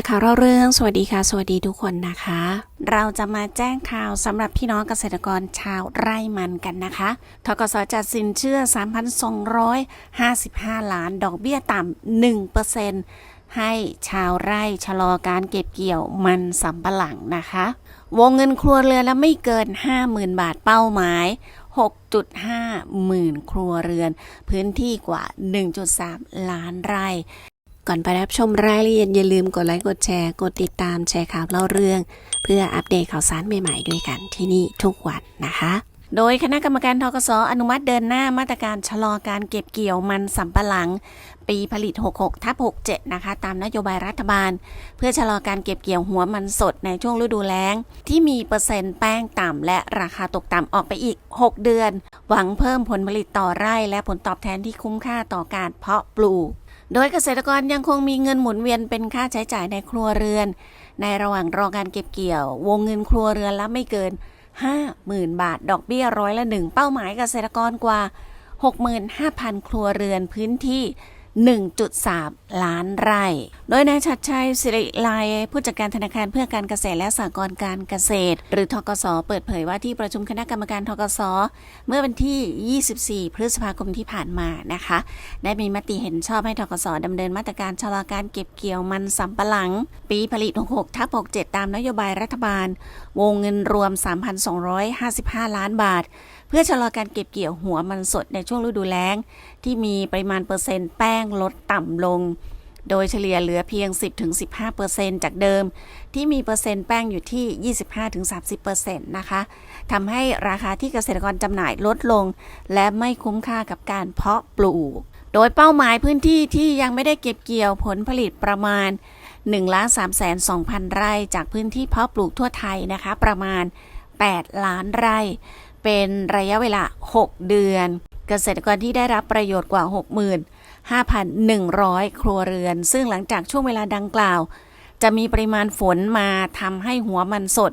ร์ข่าวเล่าเรื่อง สวัสดีค่ะ สวัสดีทุกคนนะคะ เราจะมาแจ้งข่าวสำหรับพี่น้องเกษตรกรชาวไร่มันกันนะคะทกสจัดสินเชื่อ 3,255 ล้าน ดอกเบี้ยต่ำ1%ให้ชาวไร่ชะลอการเก็บเกี่ยวมันสำปะหลังนะคะ วงเงินครัวเรือนละไม่เกิน 50,000 บาทเป้าหมาย6.5 หมื่นครัวเรือน พื้นที่กว่า 1.3 ล้านไร่ ก่อนไปรับชมรายละเอียดอย่าลืมกดไลค์กดแชร์ กดติดตามแชร์ข่าวเล่าเรื่อง เพื่ออัปเดตข่าวสารใหม่ๆด้วยกันที่นี่ทุกวันนะคะ โดยคณะกรรมการทกสอนุมัติเดินหน้ามาตรการชะลอการเก็บเกี่ยวมันสำปะหลัง ปีผลิต 66ทับ67 นะคะ ตามนโยบายรัฐบาล เพื่อชะลอการเก็บเกี่ยวหัวมันสดในช่วงฤดูแล้ง ที่มีเปอร์เซ็นต์แป้งต่ำและราคาตกต่ำออกไปอีก 6 เดือน หวังเพิ่มผลผลิตต่อไร่และผลตอบแทนที่คุ้มค่าต่อการเพาะปลูก โดยเกษตรกรยังคงมีเงินหมุนเวียนเป็นค่าใช้จ่ายในครัวเรือน ในระหว่างรอการเก็บเกี่ยว วงเงินครัวเรือนละไม่เกิน 50,000 บาท ดอกเบี้ยร้อยละหนึ่งเป้าหมายเกษตรกรกว่า 65,000 ครัวเรือนพื้นที่ 1.3 ล้านไร่ โดยนายชัดชัยสิริไลยผู้จัดการธนาคารเพื่อการเกษตรและสหกรณ์การเกษตร หรือทกสเปิดเผยว่าที่ประชุมคณะกรรมการทกสเมื่อวันที่ 24 พฤษภาคมที่ผ่านมานะคะ ได้มีมติเห็นชอบให้ทกสดำเนินมาตรการชะลอการเก็บเกี่ยวมันสำปะหลัง ปีผลิต 66 ทับ 67 ตามนโยบายรัฐบาล วงเงินรวม 3,255 ล้านบาท พื่อชะลอการเก็บเกี่ยวหัวมันสดในช่วงฤดูแล้ง ที่มีปริมาณเปอร์เซ็นต์แป้งลดต่ำลง โดยเฉลี่ยเหลือเพียง 10-15%จากเดิม ที่มีเปอร์เซ็นต์แป้งอยู่ที่ 25-30%นะคะทำให้ราคาที่เกษตรกรจำหน่ายลดลง และไม่คุ้มค่ากับการเพาะปลูก โดยเป้าหมายพื้นที่ที่ยังไม่ได้เก็บเกี่ยวผลผลิตประมาณ1 3 2 0 0 0ไร่ จากพื้นที่เพาะปลูกทั่วไทยนะคะ ประมาณ 8 ล้านไร่ เป็นระยะเวลา 6 เดือน เกษตรกรที่ได้รับประโยชน์กว่า 65,100 ครัวเรือน ซึ่งหลังจากช่วงเวลาดังกล่าว จะมีปริมาณฝนมาทำให้หัวมันสด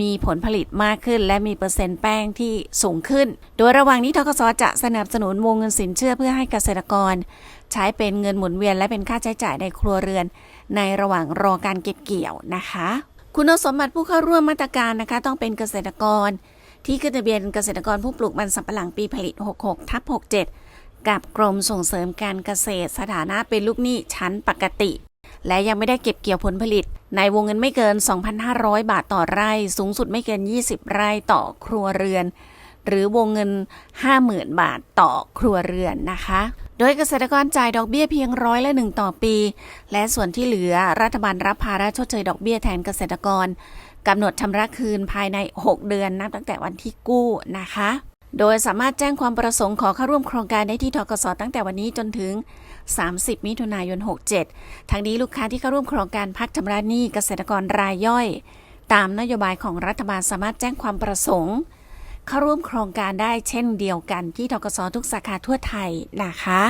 มีผลผลิตมากขึ้น และมีเปอร์เซ็นต์แป้งที่สูงขึ้น โดยระหว่างนี้ทกสจะสนับสนุนวงเงินสินเชื่อเพื่อให้เกษตรกร ใช้เป็นเงินหมุนเวียนและเป็นค่าใช้จ่ายในครัวเรือน ในระหว่างรอการเก็บเกี่ยวนะคะ คุณสมบัติผู้เข้าร่วมมาตรการนะคะ ต้องเป็นเกษตรกร ที่ขึ้นทะเบียนเกษตรกรผู้ปลูกมันสำปะหลังปีผลิต 66 ทับ 67 กับกรมส่งเสริมการเกษตรสถานะเป็นลูกหนี้ชั้นปกติ และยังไม่ได้เก็บเกี่ยวผลผลิต ในวงเงินไม่เกิน 2,500 บาทต่อไร่ สูงสุดไม่เกิน 20 ไร่ต่อครัวเรือน หรือวงเงิน 50,000 บาทต่อครัวเรือนนะคะ โดยเกษตรกรจ่ายดอกเบี้ยเพียงร้อยละหนึ่งต่อปี และส่วนที่เหลือรัฐบาลรับภาระชดเชยดอกเบี้ยแทนเกษตรกร กำหนดชำระคืนภายใน 6 เดือนนับตั้งแต่วันที่กู้นะคะ โดยสามารถแจ้งความประสงค์ขอเข้าร่วมโครงการได้ที่ทกสตั้งแต่วันนี้จนถึง 30 มิถุนายน 67 ทั้งนี้ลูกค้าที่เข้าร่วมโครงการพักชำระหนี้เกษตรกรรายย่อย ตามนโยบายของรัฐบาลสามารถแจ้งความประสงค์ เข้าร่วมโครงการได้เช่นเดียวกันที่ทกสทุกสาขาทั่วไทยนะคะ